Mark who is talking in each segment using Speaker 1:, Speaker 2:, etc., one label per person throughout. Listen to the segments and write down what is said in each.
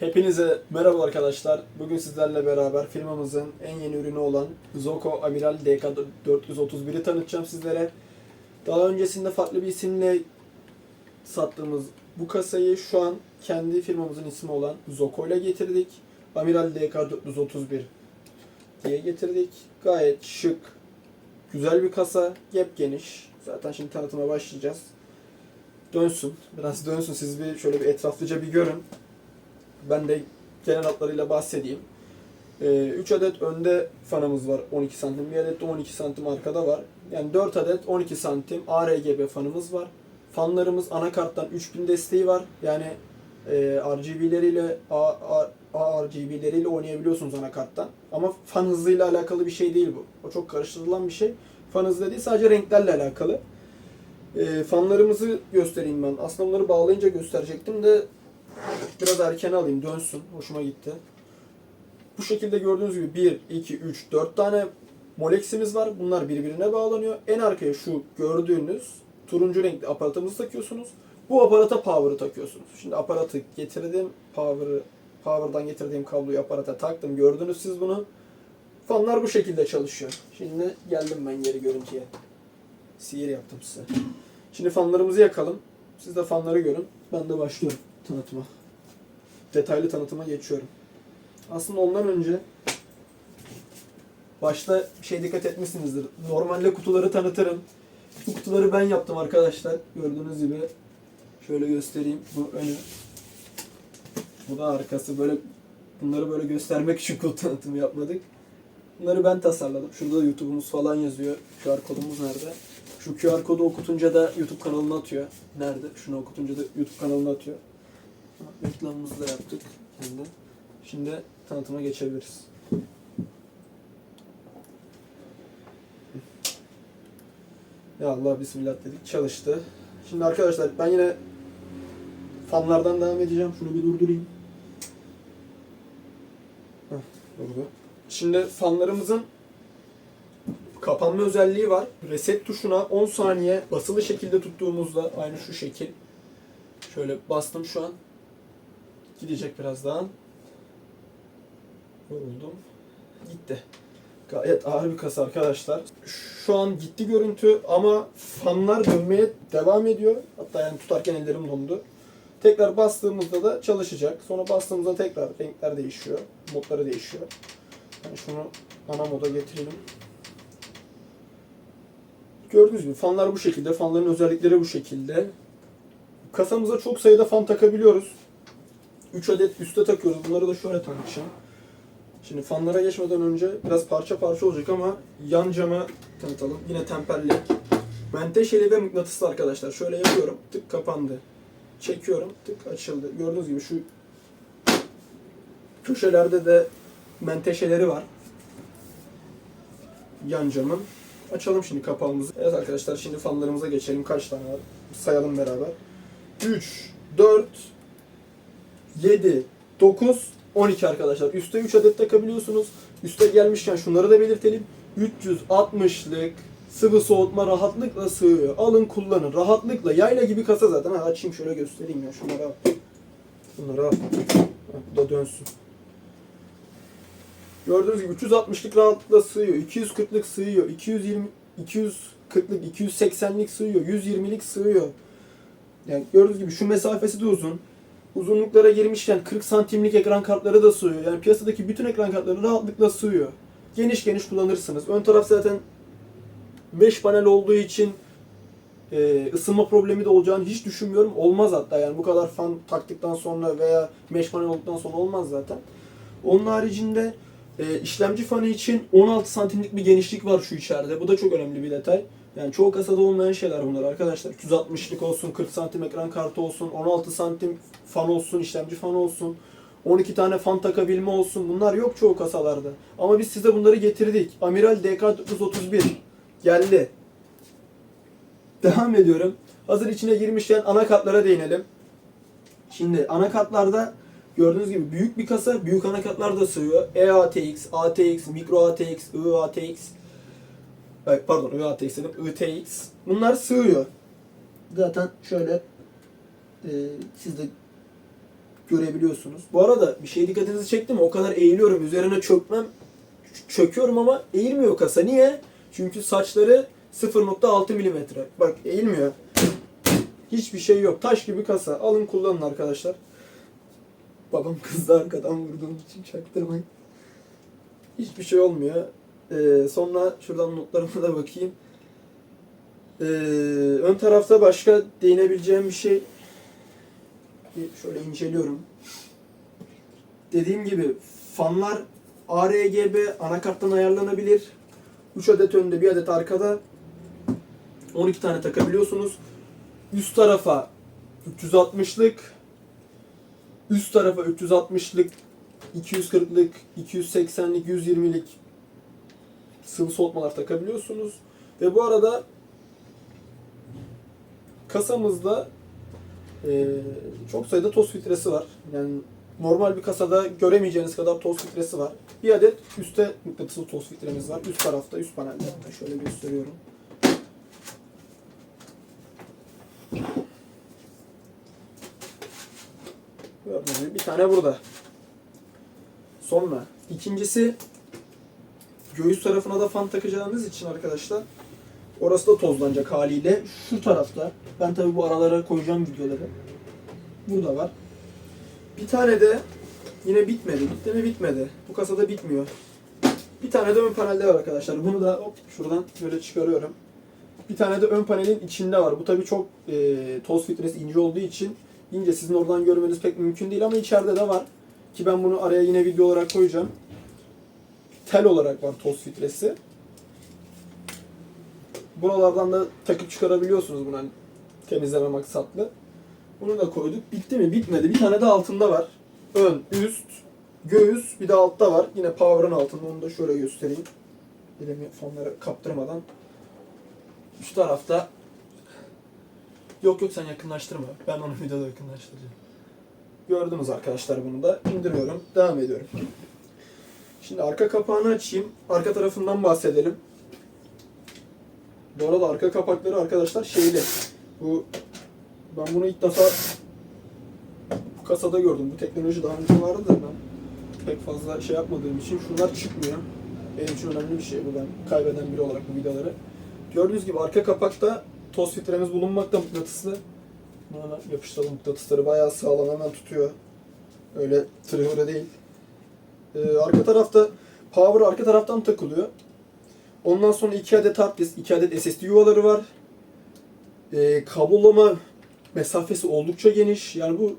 Speaker 1: Hepinize merhaba arkadaşlar. Bugün sizlerle beraber firmamızın en yeni ürünü olan Zoco Amiral DK431'i tanıtacağım sizlere. Daha öncesinde farklı bir isimle sattığımız bu kasayı şu an kendi firmamızın ismi olan Zoco ile getirdik. Amiral DK431 diye getirdik. Gayet şık, güzel bir kasa, yep geniş. Zaten şimdi tanıtıma başlayacağız. Dönsün, biraz dönsün. Siz bir şöyle bir etraflıca bir görün. Ben de genel hatlarıyla bahsedeyim. 3 adet önde fanımız var 12 santim. Bir adet de 12 santim arkada var. Yani 4 adet 12 santim ARGB fanımız var. Fanlarımız anakarttan 3000 desteği var. Yani e, RGB'leriyle ARGB'leriyle oynayabiliyorsunuz anakarttan. Ama fan hızıyla alakalı bir şey değil bu. O çok karıştırılan bir şey. Fan hızı değil sadece renklerle alakalı. E, fanlarımızı göstereyim ben. Aslında bunları bağlayınca gösterecektim de Biraz erken alayım dönsün. Hoşuma gitti. Bu şekilde gördüğünüz gibi 1, 2, 3, 4 tane moleximiz var. Bunlar birbirine bağlanıyor. En arkaya şu gördüğünüz turuncu renkli aparatımızı takıyorsunuz. Bu aparata power'ı takıyorsunuz. Şimdi aparatı getirdim. Power'ı power'dan getirdiğim kabloyu aparata taktım. Gördünüz siz bunu. Fanlar bu şekilde çalışıyor. Şimdi geldim ben geri görüntüye. Sihir yaptım size. Şimdi fanlarımızı yakalım. Siz de fanları görün. Ben de başlıyorum tanıtıma. Detaylı tanıtıma geçiyorum. Aslında ondan önce başta şey dikkat etmişsinizdir. Normalde kutuları tanıtırım. Bu kutuları ben yaptım arkadaşlar. Gördüğünüz gibi şöyle göstereyim. Bu önü. Bu da arkası. Böyle bunları böyle göstermek için kutu tanıtımı yapmadık. Bunları ben tasarladım. Şurada da YouTube'umuz falan yazıyor. QR kodumuz nerede? Şu QR kodu okutunca da YouTube kanalına atıyor. Nerede? Şunu okutunca da YouTube kanalına atıyor. Reklamımızı da yaptık. Şimdi, şimdi tanıtıma geçebiliriz. Ya Allah bismillah dedik. Çalıştı. Şimdi arkadaşlar ben yine fanlardan devam edeceğim. Şunu bir durdurayım. Heh, durdu. Şimdi fanlarımızın kapanma özelliği var. Reset tuşuna 10 saniye basılı şekilde tuttuğumuzda aynı şu şekil. Şöyle bastım şu an. Gidecek birazdan. Yoruldum. Gitti. Gayet ağır bir kasa arkadaşlar. Şu an gitti görüntü ama fanlar dönmeye devam ediyor. Hatta yani tutarken ellerim dondu. Tekrar bastığımızda da çalışacak. Sonra bastığımızda tekrar renkler değişiyor. Modları değişiyor. Yani şunu ana moda getirelim. Gördüğünüz gibi fanlar bu şekilde. Fanların özellikleri bu şekilde. Kasamıza çok sayıda fan takabiliyoruz. 3 adet üste takıyoruz. Bunları da şöyle tanıtacağım. Şimdi fanlara geçmeden önce biraz parça parça olacak ama yan cama tanıtalım. Yine temperli. Menteşeli ve mıknatıslı arkadaşlar. Şöyle yapıyorum. Tık kapandı. Çekiyorum. Tık açıldı. Gördüğünüz gibi şu köşelerde de menteşeleri var. Yan camın. Açalım şimdi kapağımızı. Evet arkadaşlar şimdi fanlarımıza geçelim. Kaç tane var? Sayalım beraber. 3, 4, 7, 9, 12 arkadaşlar. Üste 3 adet takabiliyorsunuz. Üste gelmişken şunları da belirtelim. 360'lık sıvı soğutma rahatlıkla sığıyor. Alın kullanın. Rahatlıkla. Yayla gibi kasa zaten. Ha, açayım şöyle göstereyim ya. Şunları al. Bunları al. Ha, Bu da dönsün. Gördüğünüz gibi 360'lık rahatlıkla sığıyor. 240'lık sığıyor. 220 240'lık, 280'lik sığıyor. 120'lik sığıyor. Yani gördüğünüz gibi şu mesafesi de uzun. Uzunluklara girmişken 40 santimlik ekran kartları da sığıyor. Yani piyasadaki bütün ekran kartları rahatlıkla sığıyor. Geniş geniş kullanırsınız. Ön taraf zaten 5 panel olduğu için e, ısınma problemi de olacağını hiç düşünmüyorum. Olmaz hatta yani bu kadar fan taktıktan sonra veya mesh panel olduktan sonra olmaz zaten. Onun haricinde e, işlemci fanı için 16 santimlik bir genişlik var şu içeride. Bu da çok önemli bir detay. Yani çoğu kasada olmayan şeyler bunlar arkadaşlar. 360'lık olsun, 40 santim ekran kartı olsun, 16 santim fan olsun, işlemci fan olsun, 12 tane fan takabilme olsun. Bunlar yok çoğu kasalarda. Ama biz size bunları getirdik. Amiral DK431 geldi. Devam ediyorum. Hazır içine girmişken anakartlara değinelim. Şimdi anakartlarda gördüğünüz gibi büyük bir kasa, büyük anakartlar da sığıyor. EATX, ATX, Micro ATX, IATX, pardon IATX dedim, ITX. Bunlar sığıyor. Zaten şöyle e, siz de görebiliyorsunuz. Bu arada bir şey dikkatinizi çekti mi? O kadar eğiliyorum. Üzerine çökmem çöküyorum ama eğilmiyor kasa. Niye? Çünkü saçları 0.6 milimetre. Bak eğilmiyor. Hiçbir şey yok. Taş gibi kasa. Alın kullanın arkadaşlar. Babam kızdı arkadan vurduğum için çaktırmayın. Hiçbir şey olmuyor. Ee, sonra şuradan notlarıma da bakayım. Ee, ön tarafta başka değinebileceğim bir şey bir şöyle inceliyorum. Dediğim gibi fanlar ARGB anakarttan ayarlanabilir. 3 adet önde, 1 adet arkada. 12 tane takabiliyorsunuz. Üst tarafa 360'lık, üst tarafa 360'lık, 240'lık, 280'lik, 120'lik sıvı soğutmalar takabiliyorsunuz. Ve bu arada kasamızda eee, çok sayıda toz filtresi var. Yani normal bir kasada göremeyeceğiniz kadar toz filtresi var. Bir adet üstte mıknatıslı toz filtremiz var. Üst tarafta, üst panelde. Şöyle gösteriyorum. Gördüğünüz gibi bir tane burada. Sonra ikincisi göğüs tarafına da fan takacağımız için arkadaşlar orası da tozlanacak haliyle. Şu tarafta ben tabi bu aralara koyacağım videoları. Burada var. Bir tane de yine bitmedi. Bitti mi bitmedi. Bu kasada bitmiyor. Bir tane de ön panelde var arkadaşlar. Bunu da hop şuradan böyle çıkarıyorum. Bir tane de ön panelin içinde var. Bu tabi çok e, toz filtresi ince olduğu için ince sizin oradan görmeniz pek mümkün değil ama içeride de var. Ki ben bunu araya yine video olarak koyacağım. Tel olarak var toz filtresi. Buralardan da takıp çıkarabiliyorsunuz bunu hani temizleme maksatlı. Bunu da koyduk. Bitti mi? Bitmedi. Bir tane de altında var. Ön, üst, göğüs bir de altta var. Yine power'ın altında. Onu da şöyle göstereyim. Elimi fonlara kaptırmadan. Şu tarafta Yok yok sen yakınlaştırma. Ben onu videoda yakınlaştıracağım. Gördünüz arkadaşlar bunu da. indiriyorum. Devam ediyorum. Şimdi arka kapağını açayım. Arka tarafından bahsedelim. Bu arada arka kapakları arkadaşlar şeyli. Bu ben bunu ilk defa bu kasada gördüm. Bu teknoloji daha önce vardı da ben pek fazla şey yapmadığım için şunlar çıkmıyor. Benim için önemli bir şey bu ben kaybeden biri olarak bu vidaları. Gördüğünüz gibi arka kapakta toz filtremiz bulunmakta mıknatıslı. Hemen yapıştıralım mıknatısları bayağı sağlam hemen tutuyor. Öyle tırhırı değil. Ee, arka tarafta power arka taraftan takılıyor. Ondan sonra 2 adet hard disk, 2 adet SSD yuvaları var. Ee, kablolama mesafesi oldukça geniş. Yani bu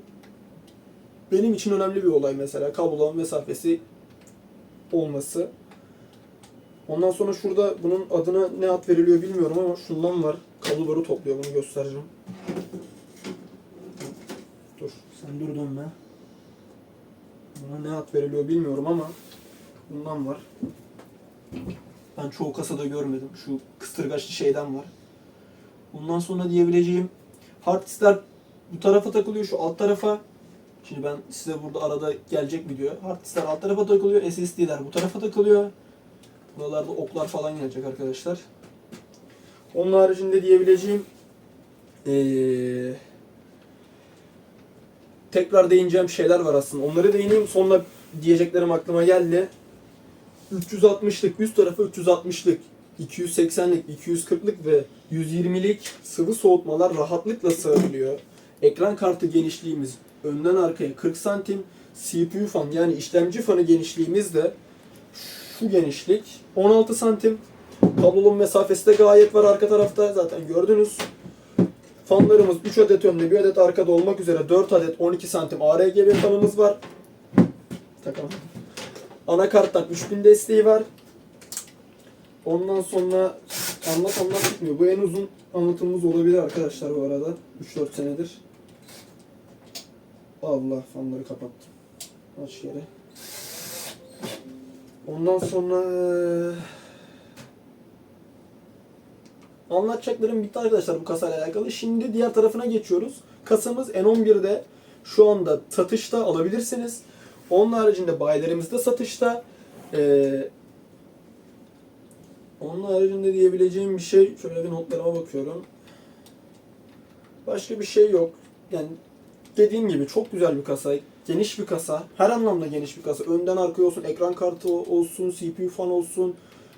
Speaker 1: benim için önemli bir olay mesela. Kablolama mesafesi olması. Ondan sonra şurada bunun adına ne ad veriliyor bilmiyorum ama şundan var. Kabloları topluyor bunu göstereceğim. Dur sen dur dönme. Buna ne ad veriliyor bilmiyorum ama bundan var. Ben çoğu kasada görmedim. Şu kıstırgaçlı şeyden var. Bundan sonra diyebileceğim hard bu tarafa takılıyor şu alt tarafa. Şimdi ben size burada arada gelecek video. Hard diskler alt tarafa takılıyor. SSD'ler bu tarafa takılıyor. Buralarda oklar falan gelecek arkadaşlar. Onun haricinde diyebileceğim ee, tekrar değineceğim şeyler var aslında. Onları değineyim sonra diyeceklerim aklıma geldi. 360'lık üst tarafı 360'lık 280'lik, 240'lık ve 120'lik sıvı soğutmalar rahatlıkla sığabiliyor. Ekran kartı genişliğimiz önden arkaya 40 santim. CPU fan yani işlemci fanı genişliğimiz de şu genişlik 16 santim. Kablolun mesafesi de gayet var arka tarafta zaten gördünüz. Fanlarımız 3 adet önde 1 adet arkada olmak üzere 4 adet 12 santim ARGB fanımız var. Takalım. Anakarttan 3000 desteği var. Ondan sonra anlat anlat bitmiyor. Bu en uzun anlatımımız olabilir arkadaşlar bu arada. 3-4 senedir. Allah fanları kapattım. Aç yere. Ondan sonra anlatacaklarım bitti arkadaşlar bu kasayla alakalı. Şimdi diğer tarafına geçiyoruz. Kasamız N11'de şu anda satışta alabilirsiniz. Onun haricinde bayilerimizde satışta. Ee, onun haricinde diyebileceğim bir şey, şöyle bir notlarıma bakıyorum. Başka bir şey yok. Yani dediğim gibi çok güzel bir kasa. Geniş bir kasa. Her anlamda geniş bir kasa. Önden arkaya olsun, ekran kartı olsun, CPU fan olsun.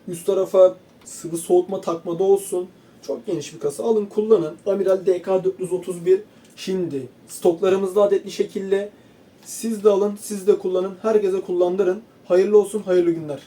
Speaker 1: Üst tarafa sıvı soğutma takmada olsun. Çok geniş bir kasa. Alın kullanın. Amiral DK431 şimdi stoklarımızda adetli şekilde siz de alın, siz de kullanın. Herkese kullandırın. Hayırlı olsun, hayırlı günler.